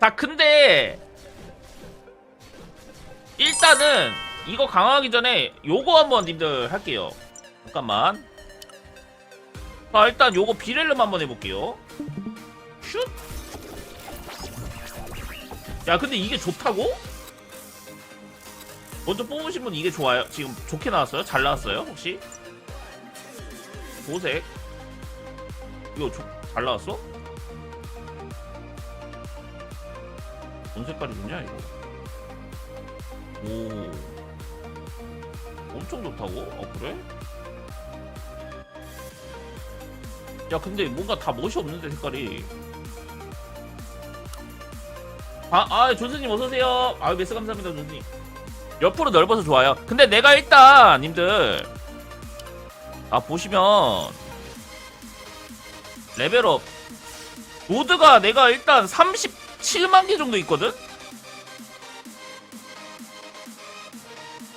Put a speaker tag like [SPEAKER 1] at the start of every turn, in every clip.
[SPEAKER 1] 자 근데 일단은 이거 강화하기 전에 요거 한번 님들 할게요 잠깐만 자 일단 요거 비렐름 한번 해볼게요 슛! 야 근데 이게 좋다고? 먼저 뽑으신 분 이게 좋아요? 지금 좋게 나왔어요? 잘 나왔어요? 혹시? 보색 이거 조, 잘 나왔어? 뭔 색깔이 좋냐 이거? 오. 엄청 좋다고? 어 그래? 야 근데 뭔가 다 멋이 없는데 색깔이. 아, 아 존스님 어서 오세요. 아 메스 감사합니다 존스님. 옆으로 넓어서 좋아요. 근데 내가 일단 님들 아 보시면 레벨업. 노드가 내가 일단 37만 개 정도 있거든?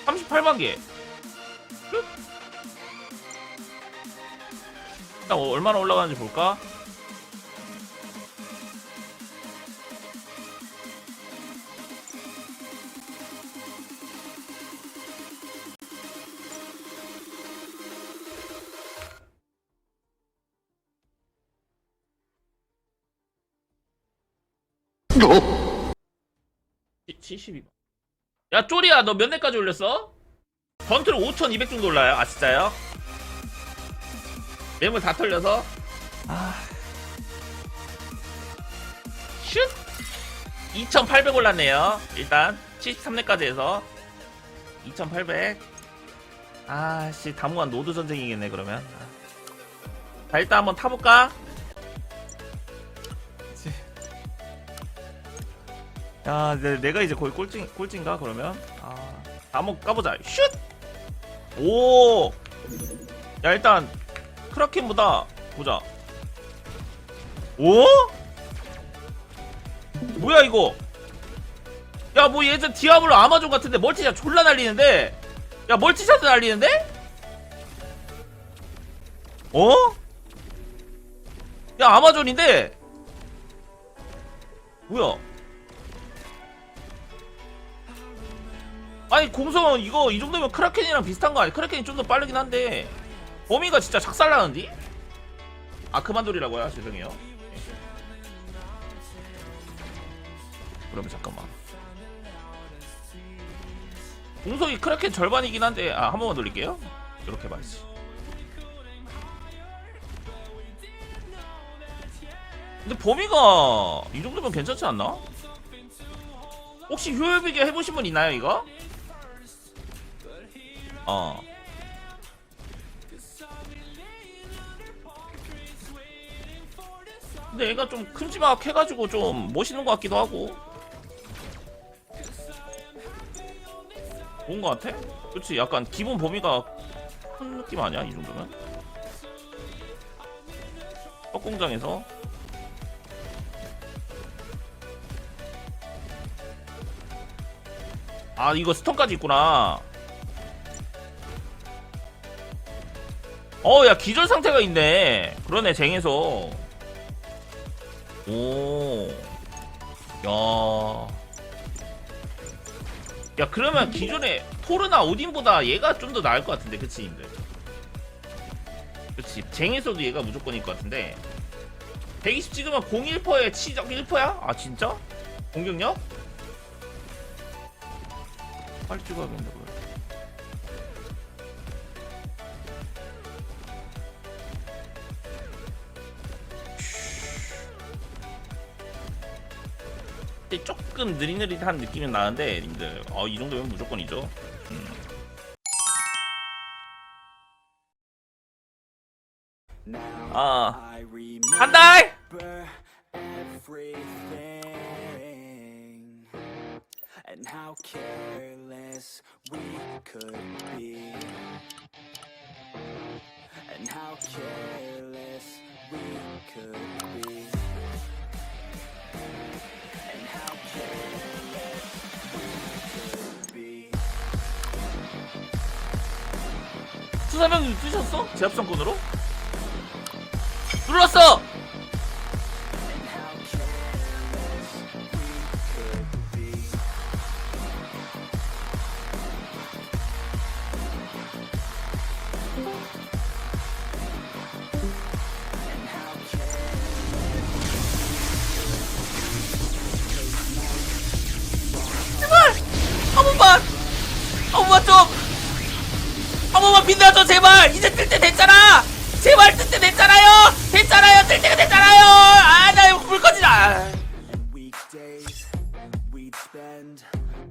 [SPEAKER 1] 38만 개. 끝. 일단 어, 얼마나 올라가는지 볼까? 치- 72. 야 쪼리야 너몇 내까지 올렸어? 전투를 5200 정도 올라요 아 진짜요? 매물 다 털려서 아 슛! 2800 올랐네요 일단 73내까지 해서 2800 아씨 다무한 노드 전쟁이겠네 그러면 아. 자 일단 한번 타볼까? 야, 내, 내가 이제 거의 꼴찌, 꼴찌인가, 그러면? 아, 한번 까보자. 슛! 오! 야, 일단, 크라켄보다, 보자. 오? 뭐야, 이거? 야, 뭐 예전 디아블로 아마존 같은데 멀티샷 졸라 날리는데? 야, 멀티샷도 날리는데? 어? 야, 아마존인데? 뭐야? 아니 공성 이거 이 정도면 크라켄이랑 비슷한 거 아니야? 크라켄이 좀 더 빠르긴 한데 범위가 진짜 작살나는디? 아 그만돌이라고요? 죄송해요 그러면 잠깐만 공성이 크라켄 절반이긴 한데 아 한 번만 돌릴게요 이렇게 봐야지 근데 범위가 이 정도면 괜찮지 않나? 혹시 효율비교 해보신 분 있나요 이거? 어. 근데 얘가 좀 큼지막해가지고 좀 멋있는 것 같기도 하고. 좋은 것 같아? 그렇지 약간 기본 범위가 큰 느낌 아니야 이 정도면? 떡공장에서 아 이거 스톤까지 있구나 어, 야, 기절 상태가 있네. 그러네, 쟁에서. 오. 야. 야, 그러면 기존에 토르나 오딘보다 얘가 좀 더 나을 것 같은데, 그치, 님들? 그치. 쟁에서도 얘가 무조건일 것 같은데. 120 찍으면 01%에 치적 1%야? 아, 진짜? 공격력? 빨리 찍어야겠네, 조금 느릿느릿한 느낌이 나는데 님들 어, 이 정도면 무조건이죠 음. 아, 한 달!
[SPEAKER 2] and how careless we could be
[SPEAKER 1] 수사명 뜨셨어? 제압성권으로? 눌렀어! 제발 이제 뜰 때 됐잖아 제발 뜰 때 됐잖아요 됐잖아요 뜰 때가 됐잖아요 아나 이거 물 꺼지다
[SPEAKER 2] And weekdays we'd spend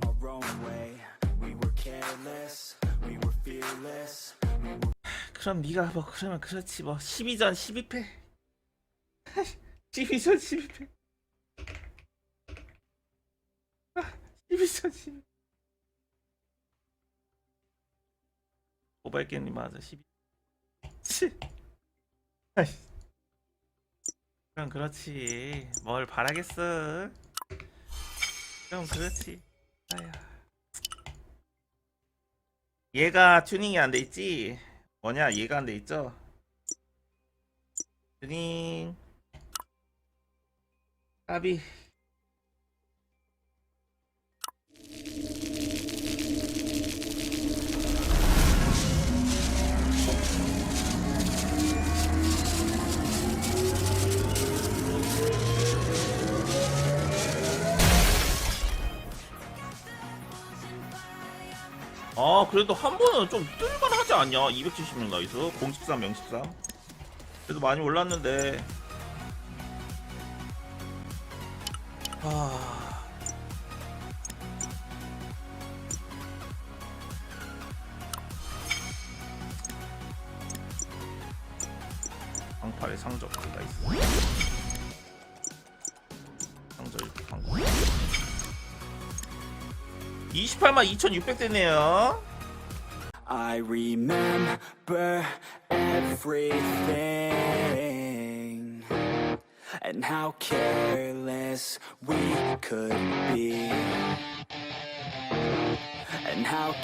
[SPEAKER 2] our own way. We were careless, we were fearless.
[SPEAKER 1] 그럼 네가 뭐 그러면 그렇지 뭐 12전 12패 12전 12패 12전 12패 오발견님 맞아. 12 치. 그럼 그렇지. 뭘 바라겠어? 그럼 그렇지. 아야 얘가 튜닝이 안 돼 있지? 뭐냐? 얘가 안 돼 있죠? 튜닝. 까비 아 그래도 한 번은 좀 뜰만하지 않냐? 270명 나이스. 013 013 그래도 많이 올랐는데. 아. 방팔의 상적. 그 나이스. 상적 이렇게 방팔 28만 2,600 되네요.
[SPEAKER 2] I remember everything and how careless we could be. And how